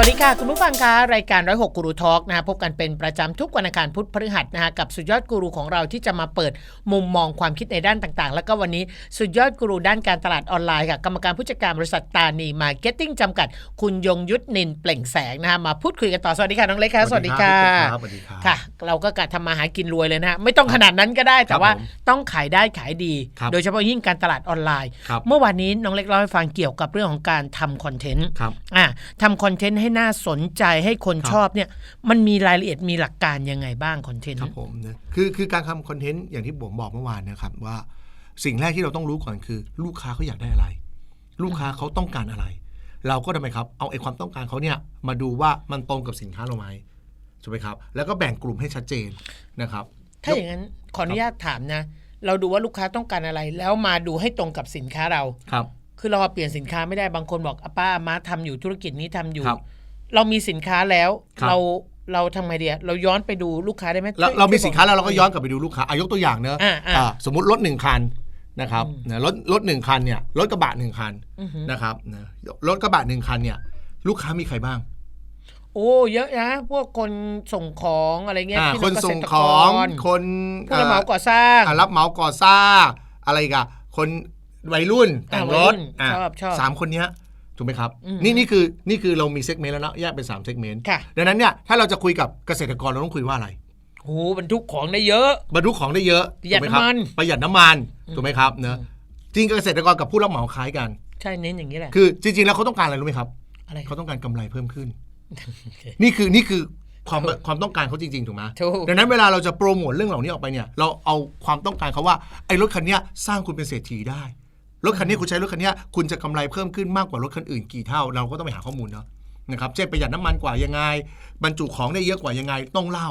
วัสดีค่ะ คุณผู้ฟังคะรายการร้อยหกกูรูทอล์กนะฮะพบกันเป็นประจำทุกวันอังคารพุธพฤหัสนะฮะกับสุดยอดกูรูของเราที่จะมาเปิดมุมมองความคิดในด้านต่างๆ แล้วก็วันนี้สุดยอดกูรูด้านการตลาดออนไลน์ค่ะกรรมการผู้จัดการบริษัทตานีมาร์เก็ตติ้งจำกัด คุณยงยุทธนินเปล่งแสงนะฮะมาพูดคุยกันต่อสวัสดีค่ะน้องเล็กค่ะสวัสดีค่ะสวัสดีครับค่ะ เราก็กะทำมาหากินรวยเลยนะฮะไม่ต้องขนาดนั้นก็ได้แต่ว่าผมต้องขายได้ขายดีครับโดยเฉพาะยิ่งการตลาดออนไลน์ครับเมื่อวานนี้น้องเล็กเล่าให้ฟังเกี่ยวกับเรื่องของการทำคอนเทนต์ครับอะทำคอนเทนต์ให้น่าสนใจให้คนครับชอบเนี่ยมันมีรายละเอียดมีหลักการยังไงบ้างคอนเทนต์ครับผมนะคือคือการทำคอนเทนต์อย่างที่ผมบอกเมื่อวานนะครับว่าสิ่งแรกที่เราต้องรู้ก่อนคือ ลูกค้าเขาอยากได้อะไร ลูกค้าเขาต้องการอะไร เราก็ทำไมครับ เอาไอ้ความต้องการเขาเนี่ยมาดูว่ามันตรงกับสินค้าเราไหมถูกไหมครับ แล้วก็แบ่งกลุ่มให้ชัดเจนนะครับ ถ้าอย่างนั้นขออนุญาตถามนะ เราดูว่าลูกค้าต้องการอะไร แล้วมาดูให้ตรงกับสินค้าเราครับ คือเราเปลี่ยนสินค้าไม่ได้บางคนบอกอะป้าอามาทำอยู่ธุรกิจนี้ทำอยู่ครับ เรามีสินค้าแล้ว ครับ เราเราทำไงเดียเราย้อนไปดูลูกค้าได้ไหมเราช่วยเรามีช่วยสินค้าแล้วบเราก็ย้อนกลับไปดูลูกค้าอายกตัวอย่างเนอะอ่าอ่า อ่าสมมติรถหนึ่งคันนะครับนะรถรถหนึ่งคันเนี่ยรถกระบะหนึ่งคันอือหือ นะครับนะรถกระบะหนึ่งคันเนี่ยลูกค้ามีใครบ้าง โอ้เยอะนะพวกคนส่งของอะไรเงี้ยอ่าพี่คนกเกษส่งตรขกองรคนผู้รับเหมาอ่ก่อสร้างอ่ารับเหมาก่อสร้างอะไรอีกันคนวัยรุ่นแต่งรถอ่าวัยรุ่นชอบชอบสามคนเนี้ย ถูกไหมครับอืมนี่นี่คือนี่คือเรามีเซกเมนต์แล้วนะแยกเป็น3เซกเมนต์ค่ะ ดังนั้นเนี่ยถ้าเราจะคุยกับเกษตรกรเราต้องคุยว่าอะไรโอ้บรรทุกของได้เยอะ บรรทุกของได้เยอะประหยัดถูกไหครับน้ำมัน ประหยัดน้ำมันถูกไหมครับเนอะจริงเกษตรกรกับผู้รับเหมาคล้ายกัน ใช่เน้นอย่างนี้แหละ คือจริงๆแล้วเขาต้องการอะไรรู้ไหมครับ อะไรเขาต้องการกำไรเพิ่มขึ้นนี่คือนี่คือความความต้องการเขาจริงๆ ถูกไหมถูก ดังนั้นเวลาเราจะโปรโมทเรื่องเหล่านี้ออกไปเนี่ย เราเอาความต้องการเขาว่าไอ้รถคันเนี้ยสร้างคุณเป็นเศรษฐีได้ รถคันนี้คุณใช้รถคันเนี้ยคุณจะกำไรเพิ่มขึ้นมากกว่ารถคันอื่นกี่เท่า เราก็ต้องไปหาข้อมูลเนาะนะครับเช่นประหยัดน้ำมันกว่ายังไง บรรจุของได้เยอะกว่ายังไงต้องเล่า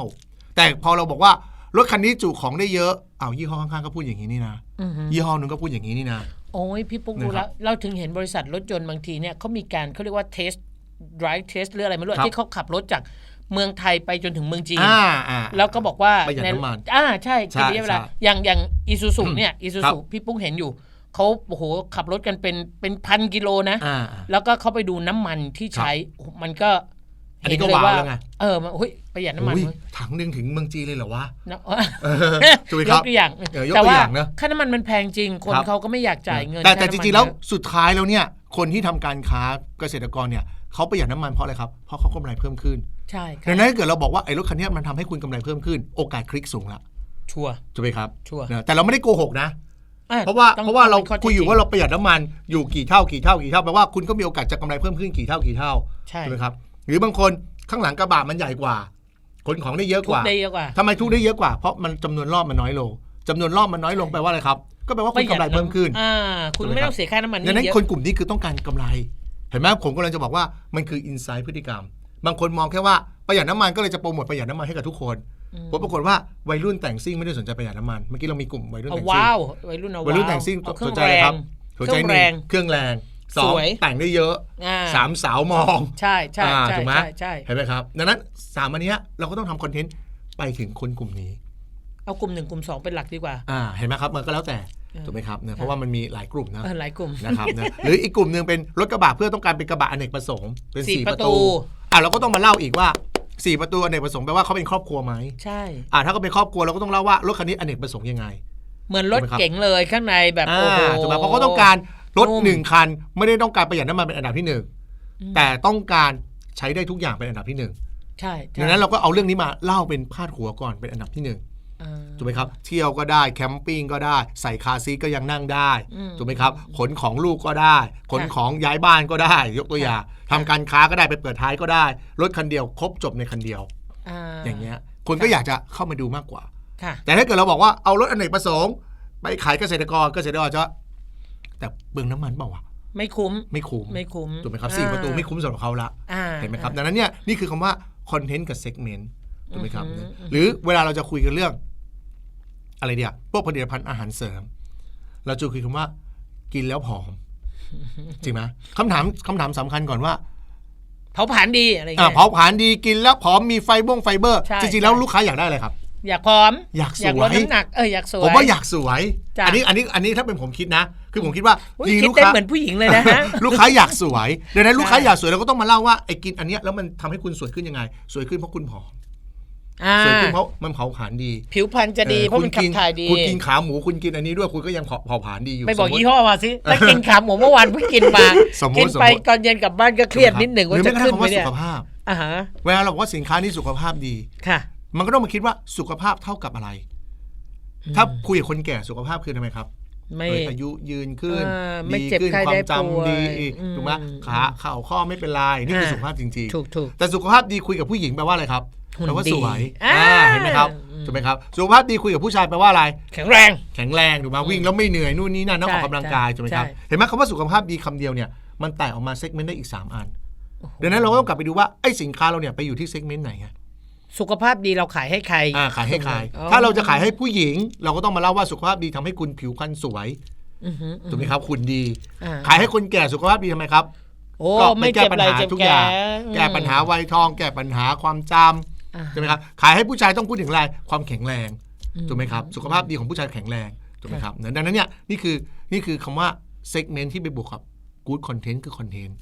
แต่พอเราบอกว่ารถคันนี้จุของได้เยอะอ้าวยี่ห้อข้างๆก็พูดอย่างนี้นี่นะอือหือยี่ห้อนึงก็พูดอย่างนี้นี่นะโอ้ยพี่ปุ๊กดูนะครับแล้วเราถึงเห็นบริษัทรถยนต์บางทีเนี่ยเขามีการเขาเรียกว่าเทส drive test หรืออะไรไม่รู้ครับที่เขาขับรถจากเมืองไทยไปจนถึงเมืองจีนอ่าอ่าแล้วก็บอกว่าประหยัดน้ำมันอ่าใช่ใช่คือระยะเวลาใช่อย่างอย่างอีซูซูเนี่ยอีซูครัซูบพี่ปุ๊กเห็นอยู่ เขาโอ้โหขับรถกันเป็นเป็นพันกิโลนะ อ่า แล้วก็เขาไปดูน้ำมันที่ใช้โอ้โหมันก็อันนี้เห็ก็เลยว้าวแล้วไง เออมันเฮ้ยประหยัดน้ำมันอุ้ยเว้ยถังหนึ่งถึงเมืองจีนเลยเหรอวะ นะเออถูกไหมยครักบตัวอย่างเออยกแต่ตัวว่าอย่างนะค่าน้ำมันมันแพงจริง คนครับ เขาก็ไม่อยากจ่ายเงินแต่แต่ค่าจน้ำมันริงๆแล้วเยอะสุดท้ายแล้วเนี่ย คนที่ทำการค้าเกษตรกรเนี่ยเขาประหยัดน้ำมันเพราะอะไรครับ เพราะเขากำไรเพิ่มขึ้นใช่ครัดับงนั้นถ้าเกิดเราบอกว่าไอ้รถคันเนี้ยมันทำให้คุณกำไรเพิ่มขึ้น โอกาสคลิกสูงละชัวร์ ถูกไหมครับชัวร์ นะแต่เราไม่ได้โกหกนะอ่ เพราะว่าต้องเพราะว่าเราต้องป็นข้คุยอยู่เท็จจริงว่าเราประหยัดน้ำมันอยู่กี่เท่ากี่เท่ากี่เท่าแปลว่าคุณก็มีโอกาสจะกำไรเพิ่มขึ้นกี่เท่ากี่เท่าใช่ถูกไหมครับ หรือบางคนข้างหลังกระบะมันใหญ่กว่าขนของได้เยอะทุกกว่าได้เยอะกว่าทำไมทุกได้เยอะกว่าเพราะมันจำนวนรอบมันน้อยลงจำนวนรอบมันน้อยลงแปลว่าอะไรครับ ก็แปลว่าคุณกำไรเพิ่มขึ้นอ่าคุณถูกไหมไม่ครัต้อบงเสียค่าน้ำมันดังนั้นเยอะคนกลุ่มนี้คือต้องการกำไร เห็นไหมผมกำลังจะบอกว่ามันคืออินไซต์พฤติกรรม บางคนมองแค่ว่าประหยัดน้ำมันก็เลยจะโปรโมทประหยัดน้ำมันให้กับทุกคน ผลปรากฏว่าวัยรุ่นแต่งซิ่งไม่ได้สนใจประหยัดน้ำมันเมื่อกี้เรามีกลุ่มวัยรุ่นเอาแต่งซิ่งว้าววัยรุ่นเอาวัยรุ่นว้าวแต่งซิ่งเอาเคสรื่อนงใจแรเลยครังบสนเคใจรื่องหแรนึ่งงเครื่องแรงสองสวยแต่งได้เยอะอ่าสามสาวมอง ใช่ใช่อ่าใช่ถูกไหมใช่ใช่เห็นไหมครับ ดังนั้นสามอันเนี้ยเราก็ต้องทำคอนเทนต์ไปถึงคนกลุ่มนี้ เอากลุ่มหนึ่งกลุ่มสองเป็นหลักดีกว่าอ่าเห็นไหมครับมันก็แล้วแต่เออถูกไหมครับเนี่ยเพราะว่ามันมีหลายกลุ่มนะเออหลายกลุ่มนะครับนะหรืออีกกลุ่มหนึ่งเป็นรถกระบะเพื่อต้องการเป็นกระบะอเนกประสงค์เป็นสี่สี่ปประระตูตูอะเราก็ต้องมาเล่าอีกว่า สี่ประตูอเนกประสงค์แปลว่าเขาเป็นครอบครัวไหมใช่ อะถ้าเขาเป็นครอบครัวเราก็ต้องเล่าว่ารถคันนี้อเนกประสงค์ยังไง เหมือนรถถูกไหมครับเก๋งเลยข้างในแบบอ่าโอ้โหถูกไหมเพราะเขาต้องการรถนุ่มหนึ่งคัน ไม่ได้ต้องการประหยัดน้ำมันเป็นอันดับที่หนึ่งแต่ต้องการใช้ได้ทุกอย่างเป็นอันดับที่หนึ่งใช่ใช่ดังนั้นเราก็เอาเรื่องนี้มาเล่าเป็นพาดหัวก่อนเป็นอันดับที่หนึ่งอ่า ถูกไหมครับเที่ยวก็ได้แคมปิ้งก็ได้ ใส่คาร์ซีทก็ยังนั่งได้อืมถูกไหมครับขนของลูกก็ได้ ขนของย้ายบ้านก็ได้ ยกตัวอย่างทำการค้าก็ได้ไปเปิดท้ายก็ได้ รถคันเดียวครบจบในคันเดียวอ่าอย่างเงี้ยคนก็อยากจะเข้ามาดูมากกว่าค่ะแต่ถ้าเกิดเราบอกว่าเอารถอเนกประสงค์ ไปขายเกษตรกรเกษตรกรจะแต่เบืองน้ำมันเปล่าวะไม่คุ้มไม่คุ้มไม่คุ้มถูกไหมครับอ่าสี่ประตูไม่คุ้มสำหรับเขาละอ่าเห็นไหมครับดังนั้นเนี่ยนี่คือคำว่าคอนเทนต์กับเซกเมนต์ถูกไหมครับอือหือหรือเวลาเราจะคุยกันเรื่อง อะไรเดียวพวกผลิตภัณฑ์อาหารเสริม เราจะคุยคำว่า กินแล้วผอม จริงไหมคำถามคำถามสำคัญก่อนว่าเผาผลาญดีอะไรอ่าเงี้ยเผาผลาญดีกินแล้วผอมมีไฟบ้งไฟเบอร์ใช่จริงๆแล้วใช่ลูกค้าอยากได้อะไรครับอยากผอม อยากสวยอยากลดน้ำหนักเอออยากสวยผมว่าอยากสวยจ้ะอันนี้อันนี้อันนี้ถ้าเป็นผมคิดนะ คือผมคิดว่าอุ๊ยจริงๆคิดลูกได้ค้าเหมือนผู้หญิงเลยนะฮะลูกค้าอยากสวยดังนั้นลูกค้าใช่อยากสวยเราก็ต้องมาเล่าว่าไอ้กินอันเนี้ยแล้วมันทำให้คุณสวยขึ้นยังไง สวยขึ้นเพราะคุณผอมอ่า สวยขึ้นเพราะมันเผาผลาญดี ผิวพรรณจะดีออเพราะมันขัคุบณถ่ายดีคุณกินขาหมูคุณกินอันนี้ด้วยคุณก็ยังเผาเผาผลาญดีอยู่ ไม่บอกสมมุติยี่ห้อมาสิถ้ากินขาหมูเมื่อวานเพิ่งกินมาสมมุติกินไปสมมุติตอนเย็นกลับบ้านก็เครียดนิดหนึ่งหว่ารือจะแม้กระทั่ขึ้งนไหมคำว่าเนี่สุยขภาพอ่าฮะเวลาเราบอกว่าสินค้านี้สุขภาพดีค่ะ มันก็ต้องมาคิดว่าสุขภาพเท่ากับอะไร ถ้าคุยกับคนแก่สุขภาพคือทำไมครับไม่เอ้ยอายุยืนขึ้นเออไม่ดีเจ็บขึ้นไข้ควาได้มจำดีป่วยอืมถูกไหมขาเข่าข้อไม่เป็นไรนี่คืออ่าสุขภาพจริงถูกถูกๆแต่สุขภาพดีคุยกับผู้หญิงแปลว่าอะไรครับ หุ่นแปลว่าดีสวยอ่าอ่าเห็นไหมครับอืมถูกไหมครับสุขภาพดีคุยกับผู้ชายแปลว่าอะไร แข็งแรง แข็งแรงถูกไหมวิ่งแล้วไม่เหนื่อยนู่นนี่นั่นต้องออกใช่กำลังกายถูกไหมครับใช่ เห็นไหมคำว่าสุขภาพดีคำเดียวเนี่ยมันแตกออกมาเซกเมนต์ได้อีก 3 อันดังนั้นเราก็ต้องกลับไปดูว่าไอ้สินค้าเราเนี่ยไปอยู่ที่เซกเมนต์ไหนไงสุขภาพดีเราขายให้ใครอ่าขายให้ใคร อ๋อถ้าเราจะขายให้ผู้หญิง เราก็ต้องมาเล่าว่าสุขภาพดีทำให้คุณผิวพรรณสวยอือหือถูกไหมครับคุณดี อ่าขายให้คนแก่สุขภาพดีทำไมครับ โอ้ก็ไม่แก้เจ็บปัญอะไรหาเจ็บทุกแกอย่างอืมแก้ปัญหาวัยทอง แก้ปัญหาความจอ่าำ ใช่ไหมครับขายให้ผู้ชายต้องพูดถึงอะไรความแข็งแรงถูกไหมครับสุขภาพดีของผู้ชายแข็งแรงถูกไหมครับดังนั้นเนี่ยนี่คือนี่คือคำว่าเซกเมนต์ที่ไปบวกกับ good content คือ content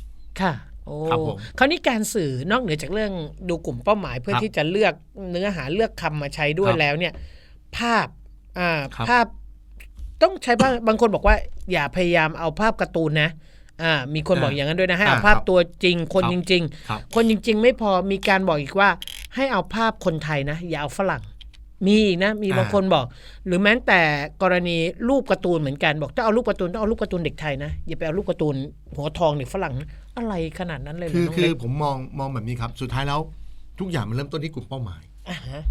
ค่ะโอ้ครับผมคราวนี้การสื่อนอกเหนือจากเรื่องดูกลุ่มเป้าหมายเพื่อครับที่จะเลือกเนื้อหาเลือกคำมาใช้ด้วยครับแล้วเนี่ย ภาพอ่าครับภาพต้องใช้บ้างบางคนบอกว่า อย่าพยายามเอาภาพการ์ตูนนะอ่ามีคนบอกอย่างนั้นด้วยนะให้เอาอ่าภาพครับตัวจริงคนครับจริงครับๆคนจริง ๆ ไม่พอมีการบอกอีกว่า ให้เอาภาพคนไทยนะอย่าเอาฝรั่ง มีอีกนะ มีบางคนบอก หรือแม้แต่กรณีรูปการ์ตูนเหมือนกันบอกถ้าเอารูปการ์ตูนต้องเอารูปการ์ตูนเด็กไทยนะอย่าไปเอารูปการ์ตูนหัวทองเด็กฝรั่งนะอะไรขนาดนั้นเลยเหรคือน้งคือเล็กผมมองมองแบบนี้ครับ สุดท้ายแล้วทุกอย่างมันเริ่มต้นที่กลุ่มเป้าหมายอ่าฮะ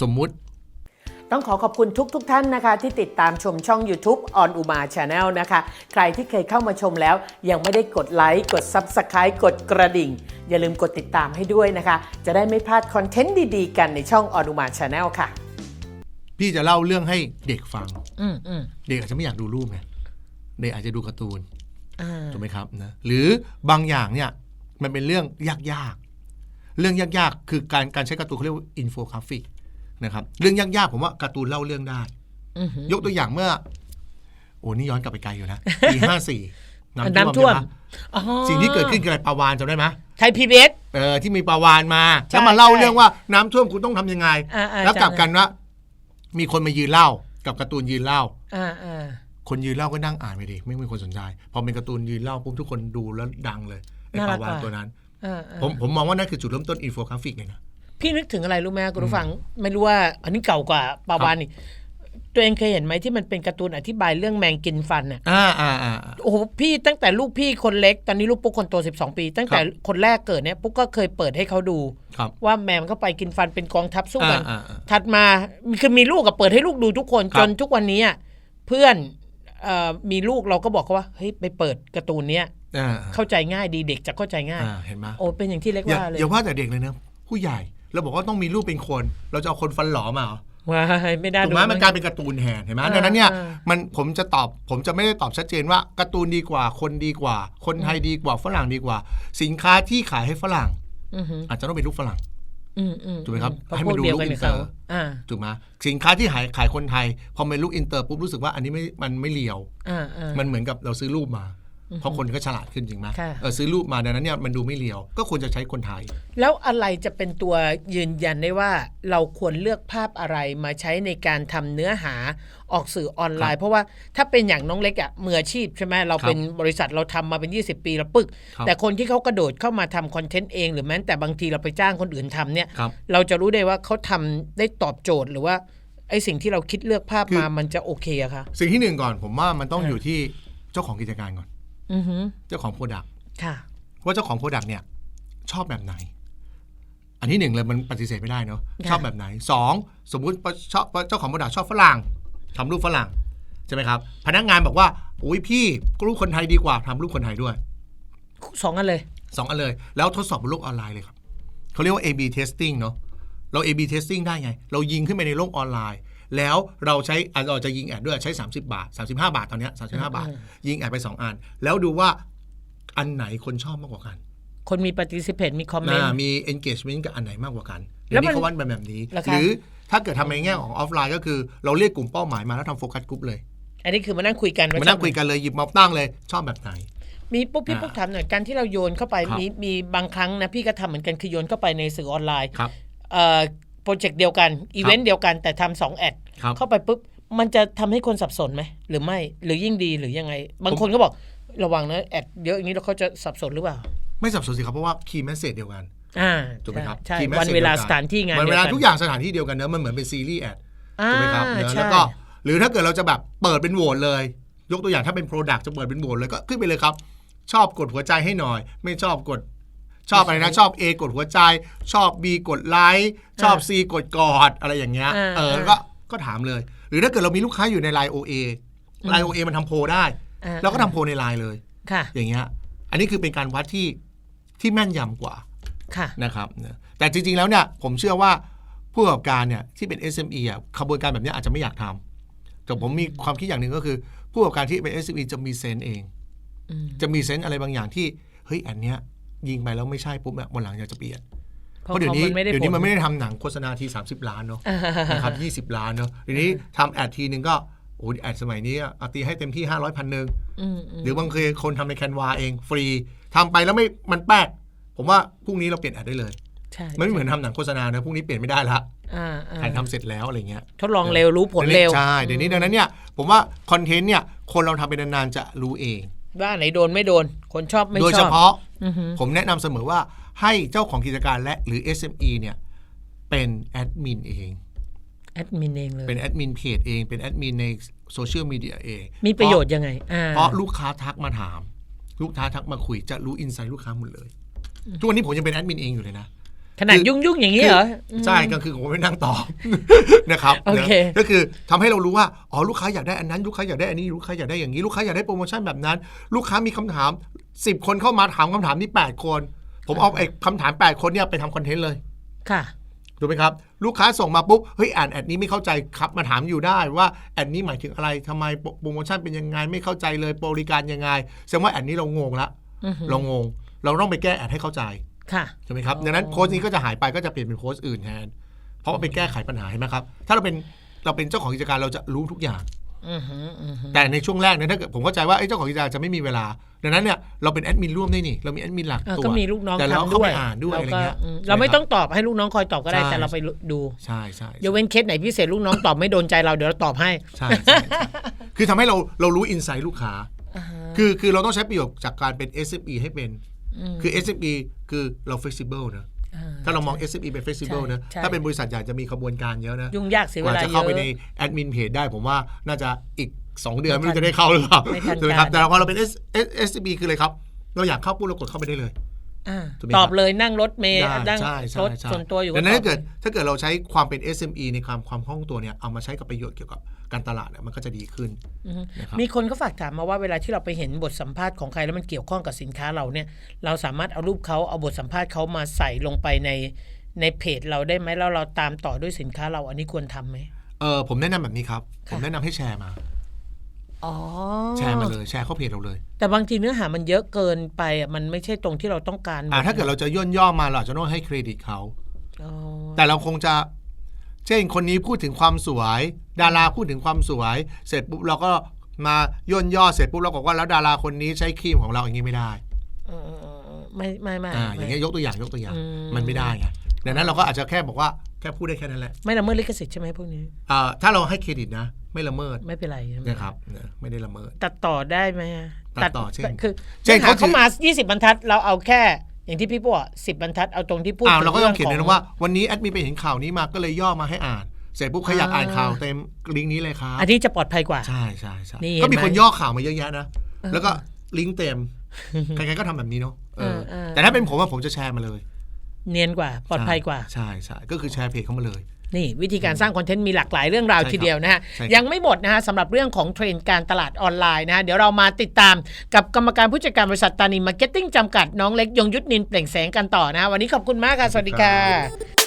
สมมุติ ต้องขอขอบคุณทุกทท่านนะคะ ที่ติดตามชมช่อง YouTube on Uma Channel นะคะ ใครที่เคยเข้ามาชมแล้ว ยังไม่ได้กดไลค์กด Subscribe กดกระดิ่ง อย่าลืมกดติดตามให้ด้วยนะคะ จะได้ไม่พลาดคอนเทนต์ดีๆ กันในช่อง on Uma Channel ค่ะ พี่จะเล่าเรื่องให้เด็กฟัง อืมอืมเด็กอาจจะไม่อยากดูรูปไงเด็กอาจจะดูการ์ตูนอ่าถูกไหมครับนะหรือบางอย่างเนี่ยมันเป็นเรื่องยากๆเรื่องยากๆ คือการการใช้การ์ตูนเขาเรียกว่าอินโฟกราฟิก นะครับเรื่องยากๆผมว่าการ์ตูนเล่าเรื่องได้อือหือยกตัวอย่างเมื่อ โอ้นี่ย้อนกลับไปไกลอยู่นะปีห้าสี่น้ำท่วมใช่ไหอ๋อสิ่งที่เกิดขึ้นคืออะไรปลาวานจำได้ไหมไทย PBS เออที่มีปลาวานมาใช่แล้วมาเล่าใช่เรื่องว่าน้ำท่วมคุณต้องทำยังไงอ่าๆแล้วกลับจำได้กันว่ามีคนมายืนเล่า กับการ์ตูนยืนเล่าอ่าอ่าคนยืนเล่าก็นั่งอ่านไปดิไม่มีคนสนใจพอเป็นการ์ตูนยืนเล่าปุ๊บทุกคนดูแล้วดังเลยไอ้ปลาวานตัวนั้นอ่าอ่าผมผมมองว่านั่นคือจุดเริ่มต้นอินโฟกราฟิกเลยนะ พี่นึกถึงอะไรรู้ไหมคุณผู้ฟัง ไม่รู้ว่า อันนี้เก่ากว่าปาวานนี่ตัวเองเคยเห็นไหมที่มันเป็นการ์ตูนอธิบายเรื่องแมงกินฟันน่ะอ่าอ่าอ่าโอ้โหพี่ตั้งแต่ลูกพี่คนเล็กตอนนี้ลูกปุ๊กคนโต12ปี ตั้งแต่ครับคนแรกเกิดเนี่ยปุ๊กก็เคยเปิดให้เขาดูครับว่าแมวมันเข้าไปกินฟันเป็นกองทัพสู้กันอ่าอ่าอ่าถัดมาคือมีลูกกับเปิดให้ลูกดูทุกคนครับจนทุกวันนี้อะเพื่อนเอ่อมีลูกเราก็บอกเขาว่าเฮ้ยไปเปิดการ์ตูนเนี้ยอ่าเข้าใจง่ายดีเด็กจะเข้าใจง่ายอ่าเห็นไหมโอ้เป็นอย่างที่เล็กอย่าว่าเลยอย่าว่าแต่เด็กเลยนะผู้ใหญ่ เราบอกว่าต้องมีรูปเป็นคน เราจะเอาคนฟันหลอมาเหรอว้ายไม่ได้ถูกไหมมันกลายเป็นการ์ตูนแทนเห็นไหมอ่าดังนั้นเนี่ยอ่ามันผมจะตอบผมจะไม่ได้ตอบชัดเจนว่าการ์ตูนดีกว่า คนดีกว่า คนไทยดีกว่าฝรั่งดีกว่า สินค้าที่ขายให้ฝรั่งอือหืออาจจะต้องเป็นรูปฝรั่งอืมอืมถูกไหมครับเพราะให้พมัวนกดูเดียวลูกกันอิกับนเตอเขาร์อ่าถูกไหมสินค้าที่ขายขายคนไทย พอเป็นลูกอินเตอร์ปุ๊บรู้สึกว่าอันนี้ไม่มันไม่เลียวอ่าอ่ามันเหมือนกับเราซื้อรูปมา เพราะคนก็ฉลาดขึ้นจริงไหมค่ะเออซื้อรูปมาดังนั้นเนี่ยมันดูไม่เลียว ก็ควรจะใช้คนไทย แล้วอะไรจะเป็นตัวยืนยันได้ว่าเราควรเลือกภาพอะไรมาใช้ในการทำเนื้อหาออกสื่อออนไลน์ เพราะว่าถ้าเป็นอย่างน้องเล็กอะมืออาชีพใช่ไหมเราเป็นบริษัทเราทำมาเป็น 20 ปีแล้วปึกครับแต่คนที่เขากระโดดเข้ามาทำคอนเทนต์เองหรือแม้แต่บางทีเราไปจ้างคนอื่นทำเนี่ยครับเราจะรู้ได้ว่าเขาทำได้ตอบโจทย์หรือว่าไอสิ่งที่เราคิดเลือกภาพคือมามันจะโอเคอะคะสิ่งที่หนึ่งก่อนผมว่ามันต้องอ่าอยู่ที่เจ้าของกิจการก่อนอือหือ เจ้าของโปรดักค่ะว่าเจ้าของโปรดักเนี่ยชอบแบบไหน อันที่หนึ่งเลยมันปฏิเสธไม่ได้เนาะค่ะชอบแบบไหนสองสมมุติชอบเจ้าของโปรดักชอบฝรั่งทำรูปฝรั่งใช่ไหมครับ พนักงานบอกว่าอุ้ยพี่รูปคนไทยดีกว่าทำรูปคนไทยด้วยสองอันเลยสองอันเลย แล้วทดสอบบนโลกออนไลน์เลยครับเขาเรียกว่า A/B testing เนาะเรา A/B testing ได้ไง เรายิงขึ้นไปในโลกออนไลน์ แล้วเราใช้อะเราจะยิงแอดด้วยใช้ 30 บาท 35 บาทตอนเนี้ย35 บาท ยิงแอดไป 2 อัน แล้วดูว่าอันไหนคนชอบมากกว่ากันคนมีปฏิสิเพตมีคอมเมนอ่าต์ มี engagement กับอันไหนมากกว่ากันแล้เดี๋ยววมันนี้เขาวัดแบบแบบนี้เหรอคะหรือถ้าเกิดทำในแง่ของออฟไลน์ก็คือเราเรียกกลุ่มเป้าหมายมาแล้วทำโฟกัสกลุ่มเลย อันนี้คือมานั่งคุยกันว่มานั่งชอบคุยกันเลยหยิบมาตั้งเลยชอบแบบไหน มีปุ๊บพี่อ่าปุ๊บถามหน่อยการที่เราโยนเข้าไปครับมีมีบางครั้งนะพี่ก็ทำเหมือนกันคือโยนเข้าไปในสื่อออนไลน์ครับเอ่อ โปรเจกต์เดียวกัน อีเวนต์เดียวกันแต่ทำสองแอดครับเข้าไปปุ๊บ มันจะทำให้คนสับสนไหม หรือไม่หรือยิ่งดีหรือยังไง บางคนก็บอกระวังนะแอดเยอะอย่างนี้แล้วเขาจะสับสนหรือเปล่า ไม่สับสนสิครับเพราะว่าคีย์แมสเซจเดียวกันอ่าถูกไหมครับใช่ key วัน message เวลาดียสถานที่งานวันเวลาดียทุกอย่างสถานที่เดียวกันเนอะมันเหมือนเป็นซีรีส์แอดอ่าถูกไหมครับเนอะใช่แล้วก็หรือถ้าเกิดเราจะแบบเปิดเป็นโหวตเลย ยกตัวอย่างถ้าเป็น Product จะเปิดเป็นโหวตเลยก็ขึ้นไปเลยครับ ชอบกดหัวใจให้หน่อย ไม่ชอบกด ชอบอะไรนะชอบ A กดหัวใจ ชอบ B กดไลค์ชอบ C กดกอดอะไรอย่างเงี้ยอ่าเอออ่าก็ก็ถามเลย หรือถ้าเกิดเรามีลูกค้าอยู่ใน Line OA Line OA มันทำโพลได้อ่าเราก็ทำโพลในไลน์เลยค่ะอย่างเงี้ยอันนี้คือเป็นการวัดที่ที่แม่นยำกว่าค่ะนะครับนะแต่จริง ๆ แล้วเนี่ยผมเชื่อว่าผู้ประกอบการเนี่ยที่เป็น SME อะขบวนการแบบเนี้ยอาจจะไม่อยากทำแต่ผมมีความคิดอย่างหนึ่งก็คือ ผู้ประกอบการที่เป็น SME จะมีเซนส์เองอืมจะมีเซนส์อะไรบางอย่างที่เฮ้ยอันเนี้ย ยิงไปแล้วไม่ใช่ปุ๊บเนี่ยวันหลังอยากจะเปลี่ยนเพเพราะราะเดี๋ยวนี้ขาไม่ได้เดี๋ยวนี้ผลมันไม่ได้ทำหนังโฆษณาที 30 ล้านเนาะอ่านะครับ20ล้านเนาะเดี๋ยวนี้ทำแอดทีนึงก็โอ้ยแอดสมัยนี้อะเอาตีให้เต็มที่ 500พันหนึ่งอืมอืมหรือบางทีคนทำในแคนวาเองฟรีทำไปแล้วไม่มันแป๊กผมว่าพรุ่งนี้เราเปลี่ยนแอดได้เลยใช่มันไม่เหมือนทำหนังโฆษณานะพรุ่งนี้เปลี่ยนไม่ได้ละอ่าอ่าถ่ายทำเสร็จแล้วอะไรเงี้ยทดลองเร็วรู้ผลเร็วใช่เดี๋ยวนี้ดังนั้นเนี่ยผมว่าคอนเทนต์เนี่ยคนเราทำไปนานๆจะรู้เองว่าไหนโดนไม่โดน คนชอบไม่ชอบโดยเฉพาะอือหือ ผมแนะนำเสมอว่าให้เจ้าของกิจการและหรือ SME เนี่ยเป็นแอดมินเองแอดมินเองเลยเป็นแอดมินเพจเองเป็นแอดมินในโซเชียลมีเดียเอง มีประโยชน์ยังไงอ่าเพราะลูกค้าทักมาถาม ลูกค้าทักมาคุยจะรู้อินไซต์ลูกค้าหมดเลย ทุกวันนี้ผมยังเป็นแอดมินเองอยู่เลยนะ ขนาดคือยุ่งยุ่งๆอย่างนี้เหรอ ใช่ก็คือผมไม่นั่งตอบนะครับโอเคนะก็คือทำให้เรารู้ว่าอ๋อลูกค้าอยากได้อันนั้นลูกค้าอยากได้อันนี้ลูกค้าอยากได้อย่างนี้ลูกค้าอยากได้โปรโมชั่นแบบนั้น ลูกค้ามีคำถาม 10 คนเข้ามาถามคำถามนี้ 8 คน ผมเอาไอ้คำถาม 8 คนเนี่ยไปทำคอนเทนต์เลยค่ะถูกไหมครับลูกค้าส่งมาปุ๊บเฮ้ยอ่านแอดนี้ไม่เข้าใจครับมาถามอยู่ได้ว่าแอดนี้หมายถึงอะไรทำไมโปรโปรโมชั่นเป็นยังไงไม่เข้าใจเลยบริการยังไงแสดงว่าแอดนี้เรางงละอือหือเรางง เราต้องไปแก้แอดให้เข้าใจ ค่ะใช่ไหมครับอ๋อดังนั้นโค้ชนี้ก็จะหายไปก็จะเปลี่ยนเป็นโค้ชอื่นแทน เพราะว่าไปแก้ไขปัญหาเห็นไหมครับ ถ้าเราเป็นเราเป็นเจ้าของกิจการเราจะรู้ทุกอย่างอือหืออือหือแต่ในช่วงแรกเนี่ยถ้าเกิดผมเข้าใจว่าไอ้เจ้าของกิจการจะไม่มีเวลา ดังนั้นเนี่ยเราเป็นแอดมินร่วมได้นี่เรามีแอดมินหลักเออตัวก็มีลูกน้องแต่เราทำเข้าด้วไปยอ่านด้วยอะไรก็เงี้ยอืมเราไม่ต้องตอบให้ลูกน้องคอยตอบก็ได้ใช่แต่เราไปดูใช่ใช่ยกเว้นเคสไหนพิเศษลูกน้องตอบไม่โดนใจเราเดี๋ยวเราตอบให้ใช่ใช่ใช่คือทำให้เราเรารู้อินไซต์ลูกค้าคือคือเราต้องใช้ประโยชน์จากการเป็น SME ให้เป็น คือ SME คือเรา flexible นะอ่าถ้าเรามอง SME เป็น flexible ใช่นะใช่ถ้าเป็นบริษัทใหญ่จะมีขบวนการเยอะนะ ยุ่งยากเสียกเวว่าลาจะเยเข้าไปอะในแอดมินเพจได้ผมว่าน่าจะอีก 2 เดือนไม่รู้จะได้เข้าหรือเปล่าไม่ทันถูกไหมครับการแต่พอเราเป็น S S S B คืออะไรครับ เราอยากเข้าปุ๊บเรากดเข้าไปได้เลยอ่าถูกไหม ตอบครับเลยนั่งรถเมล์ได้นั่งใช่ใช่รถใช่ส่วนตัวอยู่ดังนั้นตถ้าอบเกิดถ้าเกิดเราใช้ความเป็น SME ในความความคล่องตัวเนี่ยเอามาใช้กับประโยชน์เกี่ยวกับการตลาดเนี่ยมันก็จะดีขึ้นอือฮึนะครับมีคนก็ฝากถามมาว่าเวลาที่เราไปเห็นบทสัมภาษณ์ของใครแล้วมันเกี่ยวข้องกับสินค้าเราเนี่ย เราสามารถเอารูปเขาเอาบทสัมภาษณ์เขามาใส่ลงไปในในเพจเราได้ไหมแล้วเราตามต่อด้วยสินค้าเราอันนี้ควรทำไหมเออผมแนะนำแบบนี้ครับค่ะผมแนะนำให้แชร์มา อ๋อแชร์มาเลยแชร์เข้าเพจเราเลย แต่บางทีเนื้อหามันเยอะเกินไปอะมันไม่ใช่ตรงที่เราต้องการอ่าถ้าเกิดเราจะย่นย่อมาเราอาจจะต้องให้เครดิตเขาอ๋อแต่เราคงจะ เช่นคนนี้พูดถึงความสวย ดาราพูดถึงความสวย เสร็จปุ๊บเราก็มาย่นย่อเสร็จปุ๊บเราบอกว่าแล้วดาราคนนี้ใช้ครีมของเราอย่างนี้ไม่ได้เออเออเออไม่ไม่ไม่อ่าอไม่ย่างเงี้ยยกตัวอย่างยกตัวอย่างอืมมันไม่ได้ไงดังนั้นเราก็อาจจะแค่บอกว่า แค่พูดได้แค่นั้นแหละไม่ละเมิดลิขสิทธิ์ใช่ไหมพวกนี้อ่าถ้าเราให้เครดิตนะ ไม่ละเมิดไม่เป็นไรใช่ไหมนะครับนะไม่ได้ละเมิด ตัดต่อได้ไหมอะตัดต่อเช่นคือเช่นเช่นเขาเขามา 20 บรรทัด เราเอาแค่ อย่างที่พี่พูดสิบบรรทัดเอาตรงที่พูดอ้าวถึเราก็ต้องเขียนขเลยนะว่าวันนี้แอดมินไปเห็นข่าวนี้มาก็เลยย่อมาให้อ่าน เสร็จปุ๊บใครอยากอ่านข่าวเต็มลิงก์นี้เลยครับ อันนี้จะปลอดภัยกว่า ใช่ใช่ใช่นี่ก็มีเห็นไหมคนย่อข่าวมาเยอะแยะนะ แล้วก็ลิงก์เต็ม ใครๆก็ทำแบบนี้เนาะเออเออเออ แต่ถ้าเป็นผมอะผมจะแชร์มาเลย เนียนกว่าปลอดภัยกว่า ใช่ใช่ก็คือแชร์เพจเข้ามาเลย นี่วิธีการสร้างคอนเทนต์มีหลากหลายเรื่องราวใช่ครับทีเดียวนะฮะใช่ครับยังไม่หมดนะฮะสำหรับเรื่องของเทรนด์การตลาดออนไลน์นะฮะเดี๋ยวเรามาติดตามกับกรรมการผู้จัดการบริษัทตานีมาร์เก็ตติ้งจำกัดน้องเล็กยงยุทธนินเปล่งแสงกันต่อนะฮะวันนี้ขอบคุณมากค่ะสวัสดีค่ะ